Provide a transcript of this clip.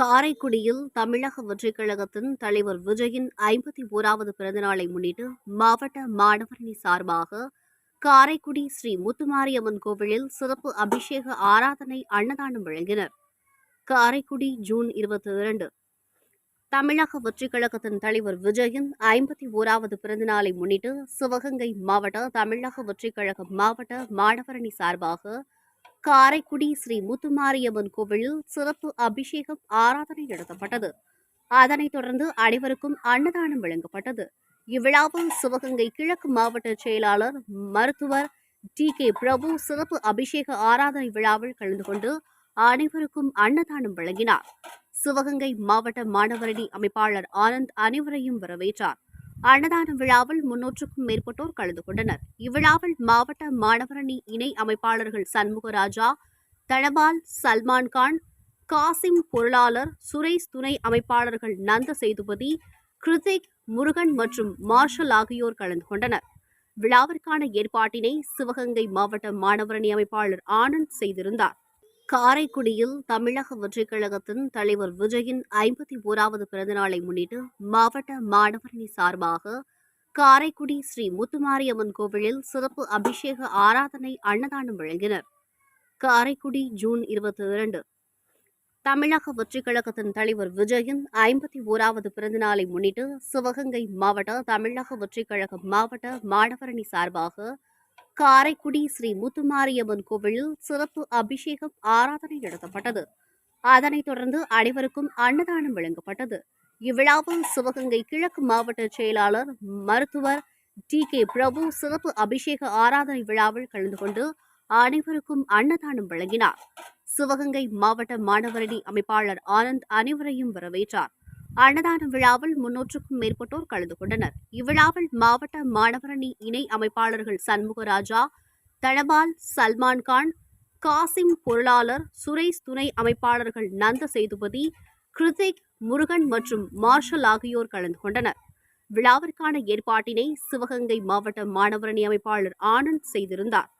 காரைக்குடியில் தமிழக வெற்றிக் கழகத்தின் தலைவர் விஜயின் ஐம்பத்தி ஓராவது பிறந்தநாளை முன்னிட்டு மாவட்ட மாணவரணி சார்பாக காரைக்குடி ஸ்ரீ முத்துமாரியம்மன் கோவிலில் சிறப்பு அபிஷேக ஆராதனை அன்னதானம் வழங்கினர். காரைக்குடி ஜூன் இருபத்தி இரண்டு. தமிழக வெற்றிக் கழகத்தின் தலைவர் விஜயின் ஐம்பத்தி ஓராவது பிறந்தநாளை முன்னிட்டு சிவகங்கை மாவட்ட தமிழக வெற்றிக் கழக மாவட்ட மாணவரணி சார்பாக காரைக்குடி ஸ்ரீ முத்துமாரியம்மன் கோவிலில் சிறப்பு அபிஷேகம் ஆராதனை நடத்தப்பட்டது. அதனைத் தொடர்ந்து அனைவருக்கும் அன்னதானம் வழங்கப்பட்டது. இவ்விழாவில் சிவகங்கை கிழக்கு மாவட்ட செயலாளர் மருத்துவர் டி. கே. பிரபு சிறப்பு அபிஷேக ஆராதனை விழாவில் கலந்து கொண்டு அனைவருக்கும் அன்னதானம் வழங்கினார். சிவகங்கை மாவட்ட மாணவரணி அமைப்பாளர் ஆனந்த் அனைவரையும் வரவேற்றார். அன்னதான விழாவில் முன்னூற்றுக்கும் மேற்பட்டோர் கலந்து கொண்டனர். இவ்விழாவில் மாவட்ட மாணவரணி இணை அமைப்பாளர்கள் சண்முகராஜா தனபால் சல்மான்கான் காசிம் பொருளாளர் சுரேஷ் துணை அமைப்பாளர்கள் நந்த சேதுபதி கிருத்திக் முருகன் மற்றும் மார்ஷல் ஆகியோர் கலந்து கொண்டனர். விழாவிற்கான ஏற்பாட்டினை சிவகங்கை மாவட்ட மாணவரணி அமைப்பாளர் ஆனந்த் செய்திருந்தார். காரைக்குடியில் தமிழக வெற்றிக் கழகத்தின் தலைவர் விஜயின் ஐம்பத்தி ஓராவது பிறந்தநாளை முன்னிட்டு மாவட்ட மாணவரணி சார்பாக காரைக்குடி ஸ்ரீ முத்துமாரியம்மன் கோவிலில் சிறப்பு அபிஷேக ஆராதனை அன்னதானம் வழங்கினர். காரைக்குடி ஜூன் இருபத்தி இரண்டு. தமிழக வெற்றிக் கழகத்தின் தலைவர் விஜயின் ஐம்பத்தி ஓராவது பிறந்தநாளை முன்னிட்டு சிவகங்கை மாவட்ட தமிழக வெற்றிக் கழக மாவட்ட மாணவரணி சார்பாக காரைக்குடி ஸ்ரீ முத்துமாரியம்மன் கோவிலில் சிறப்பு அபிஷேகம் ஆராதனை நடத்தப்பட்டது. அதனைத் தொடர்ந்து அனைவருக்கும் அன்னதானம் வழங்கப்பட்டது. இவ்விழாவில் சிவகங்கை கிழக்கு மாவட்ட செயலாளர் மருத்துவர் டி. கே. பிரபு சிறப்பு அபிஷேக ஆராதனை விழாவில் கலந்து கொண்டு அனைவருக்கும் அன்னதானம் வழங்கினார். சிவகங்கை மாவட்ட மாணவரணி அமைப்பாளர் ஆனந்த் அனைவரையும் வரவேற்றார். அன்னதான விழாவில் முன்னூற்றுக்கும் மேற்பட்டோர் கலந்து கொண்டனர். இவ்விழாவில் மாவட்ட மாணவரணி இணை அமைப்பாளர்கள் சண்முகராஜா தனபால் சல்மான்கான் காசிம் பொருளாளர் சுரேஷ் துணை அமைப்பாளர்கள் நந்த சேதுபதி கிருத்திக் முருகன் மற்றும் மார்ஷல் ஆகியோர் கலந்து கொண்டனர். விழாவிற்கான ஏற்பாட்டினை சிவகங்கை மாவட்ட மாணவரணி அமைப்பாளர் ஆனந்த் செய்திருந்தார்.